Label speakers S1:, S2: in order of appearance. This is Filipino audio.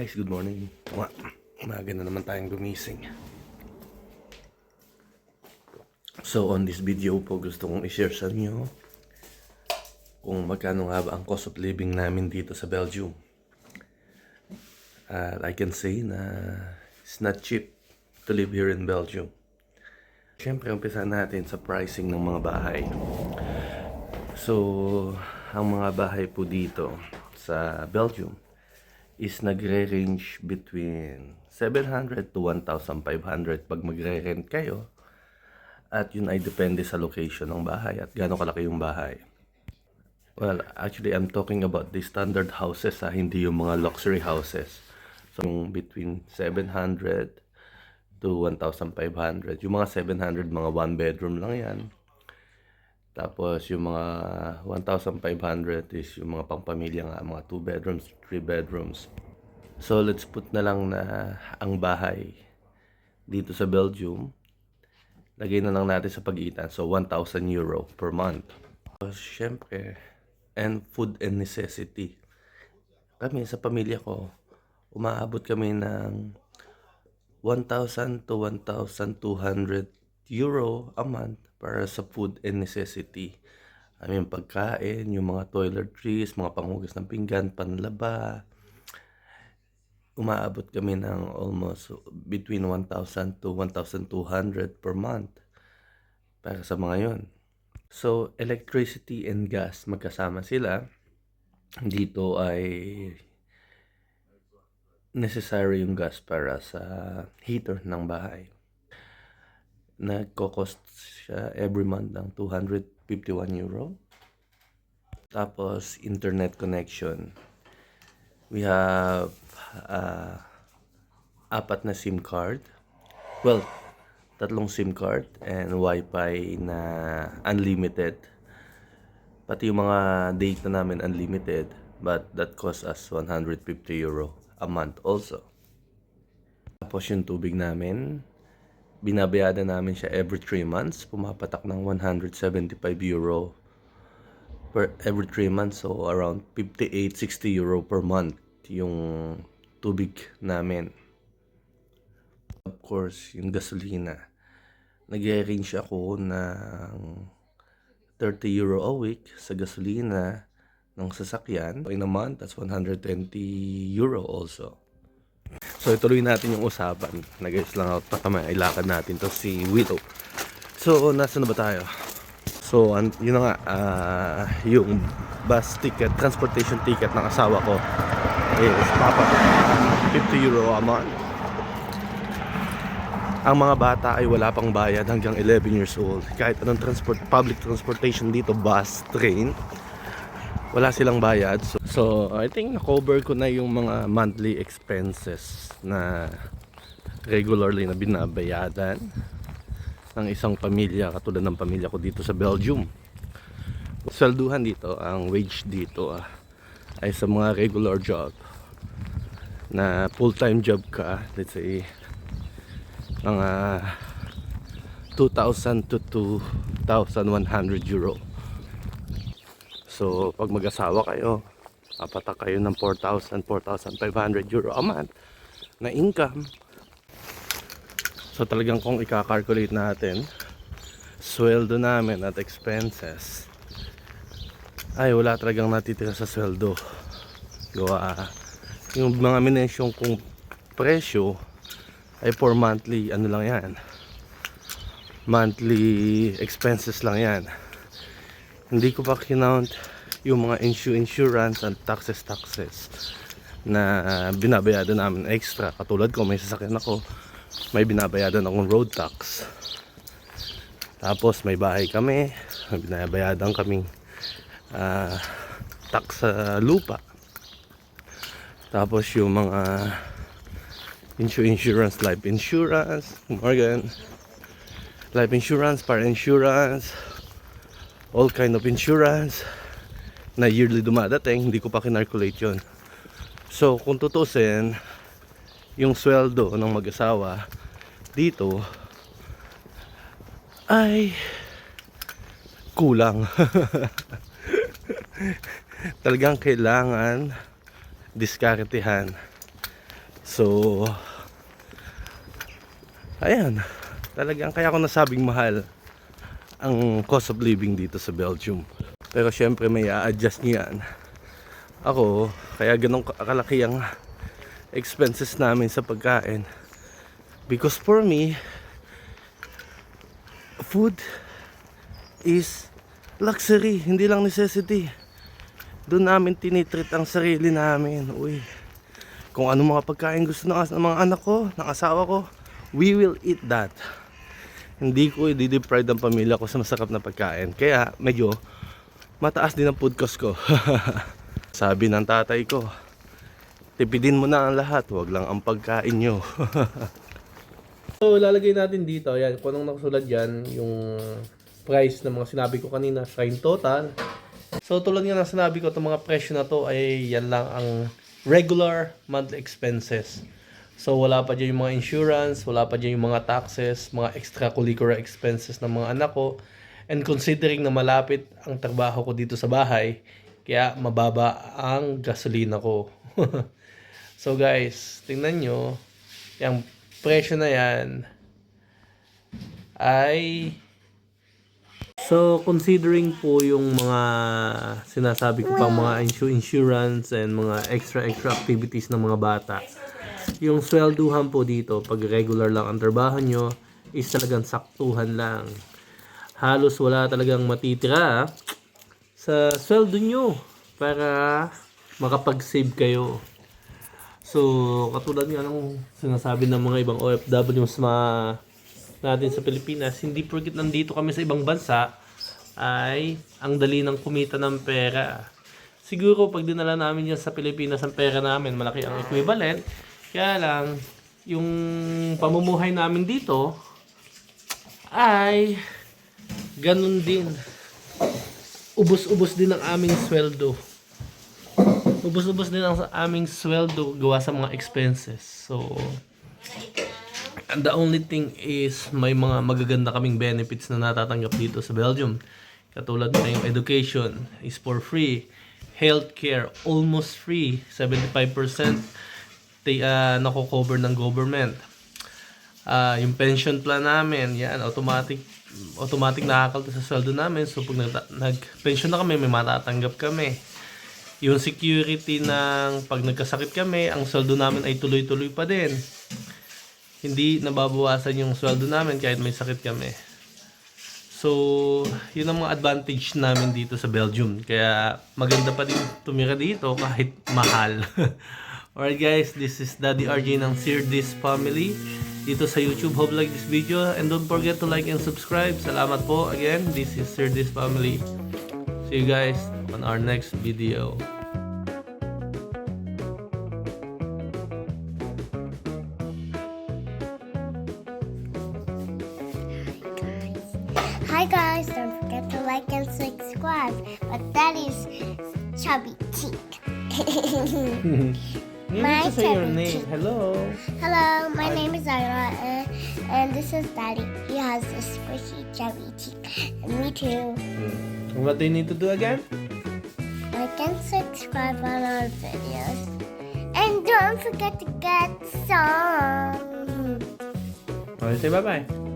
S1: guys, good morning. Uma umaga na naman tayong gumising. So on this video po gusto kong i-share sa inyo kung magkano nga ba ang cost of living namin dito sa Belgium. At I can say na it's not cheap to live here in Belgium. Siyempre, umpisa natin sa pricing ng mga bahay. So, ang mga bahay po dito sa Belgium is nagre-range between 700 to 1,500 pag magre-rent kayo. At yun ay depende sa location ng bahay at gaano kalaki yung bahay. Well, actually, I'm talking about the standard houses, ha, hindi yung mga luxury houses. So, yung between 700 to 1,500. Yung mga 700, mga one bedroom lang yan. Tapos, yung mga 1,500 is yung mga pangpamilya nga, mga 2 bedrooms, 3 bedrooms. So, let's put na lang na ang bahay dito sa Belgium. Lagay na lang natin sa pagitan. So, 1,000 euro per month. So, syempre, and food and necessity. Kami sa pamilya ko, umaabot kami ng 1,000 to 1,200 euro a month para sa food and necessity. I mean, pagkain, yung mga toiletries, mga panghugas ng pinggan, panlaba. Umaabot kami ng almost between 1,000 to 1,200 per month para sa mga yon. So, electricity and gas, magkasama sila. Dito ay necessary yung gas para sa heater ng bahay. Nagko-cost siya every month ng 251 euro. Tapos, internet connection. We have uh, apat na SIM card. Well, tatlong SIM card and Wi-Fi na unlimited. Pati yung mga data namin unlimited. But that costs us 150 euro a month also. Tapos yung tubig namin, binabayada namin siya every 3 months. Pumapatak ng 175 euro per every 3 months. So around 58-60 euro per month yung tubig namin. Of course, yung gasolina. Nag-range ako ng 30 euro a week sa gasolina ng sasakyan. In a month, that's 120 euro also. So, ituloy natin yung usapan. Nag-guys lang pa kami. Ilakad natin to si Willow. So, nasa na ba tayo? So, an- yun na nga, ah, yung bus ticket, transportation ticket ng asawa ko is papa 50 euro a month. Ang mga bata ay wala pang bayad hanggang 11 years old. Kahit anong transport, public transportation dito, bus, train, wala silang bayad. So, so I think na-cover ko na yung mga monthly expenses na regularly na binabayadan ng isang pamilya katulad ng pamilya ko dito sa Belgium. Swelduhan dito, ang wage dito ah, ay sa mga regular job na full-time job ka, let's say mga 2,000 to 2,100 euro. So, pag mag-asawa kayo, papatak kayo ng 4,000, 4,500 euro a month na income. So, talagang kung ika-calculate natin, sweldo namin at expenses, ay wala talagang natitira sa sweldo. Gawa, yung mga minesyong kung presyo, ay for monthly, ano lang yan, monthly expenses lang yan. Hindi ko pa kinount yung mga insu insurance and taxes taxes na binabayadan namin extra. Katulad ko, may sasakyan ako, may binabayadan akong road tax. Tapos may bahay kami, may binabayadan kaming uh, tax sa lupa. Tapos yung mga insu insurance, life insurance, Morgan, life insurance, para insurance, all kind of insurance na yearly dumadating, hindi ko pa kinalculate yon. So, kung tutusin, yung sweldo ng mag-asawa dito ay kulang. Talagang kailangan diskartehan So, ayan. Talagang kaya ko nasabing mahal ang cost of living dito sa Belgium. Pero syempre may a-adjust niyan. Ako, kaya ganun ka- kalaki ang expenses namin sa pagkain. Because for me, food is luxury, hindi lang necessity. Doon namin tinitreat ang sarili namin. Uy, kung ano mga pagkain gusto ng, ng mga anak ko, ng asawa ko, we will eat that. Hindi ko i-deprive ang pamilya ko sa masarap na pagkain. Kaya medyo mataas din ang food cost ko. Sabi ng tatay ko, tipidin mo na ang lahat, wag lang ang pagkain nyo.
S2: So, lalagay natin dito, yan, kung anong nakasulat dyan, yung price ng mga sinabi ko kanina, sign total. So, tulad nga ng sinabi ko, itong mga presyo na to ay yan lang ang regular monthly expenses. So, wala pa dyan yung mga insurance, wala pa dyan yung mga taxes, mga extracurricular expenses ng mga anak ko. And considering na malapit ang trabaho ko dito sa bahay, kaya mababa ang gasolina ko. so guys, tingnan nyo, yung presyo na yan ay So, considering po yung mga sinasabi ko pang mga insu- insurance and mga extra-extra activities ng mga bata, yung swelduhan po dito, pag regular lang ang trabaho nyo, is talagang saktuhan lang. Halos wala talagang matitira sa sweldo nyo para makapag-save kayo. So, katulad nga ng sinasabi ng mga ibang OFWs ma natin sa Pilipinas, hindi porkit nandito kami sa ibang bansa, ay ang dali ng kumita ng pera. Siguro pag dinala namin yan sa Pilipinas ang pera namin, malaki ang equivalent. Kaya lang, yung pamumuhay namin dito ay ganun din. Ubus-ubos din ang aming sweldo ubos-ubos din ang aming sweldo gawa sa mga expenses. So, and the only thing is may mga magaganda kaming benefits na natatanggap dito sa Belgium. Katulad na yung education is for free. Healthcare, almost free. 75% they, uh, nako-cover ng government. Ah, yung pension plan namin, yan, automatic automatic nakakalta sa sweldo namin. So, pag nag- nag-pension na kami, may matatanggap kami yung security ng pag nagkasakit kami, ang sweldo namin ay tuloy-tuloy pa din. Hindi nababawasan yung sweldo namin kahit may sakit kami. So, yun ang mga advantage namin dito sa Belgium. Kaya maganda pa din tumira dito kahit mahal. Alright guys, this is Daddy RJ ng Sir This Family dito sa YouTube. Hope like this video and don't forget to like and subscribe. Salamat po again. This is Sir This Family. See you guys on our next video.
S3: Hi guys, don't forget to like and subscribe. But that is Chubby Cheek.
S2: You
S3: My
S2: need to say your name. Hello.
S3: Hello, my name is Ira and, and this is Daddy. He has a squishy chubby cheek. And me too. Hmm.
S2: What do you need to do again?
S3: Like and subscribe on our videos. And don't forget to get some.
S2: Okay, say bye-bye.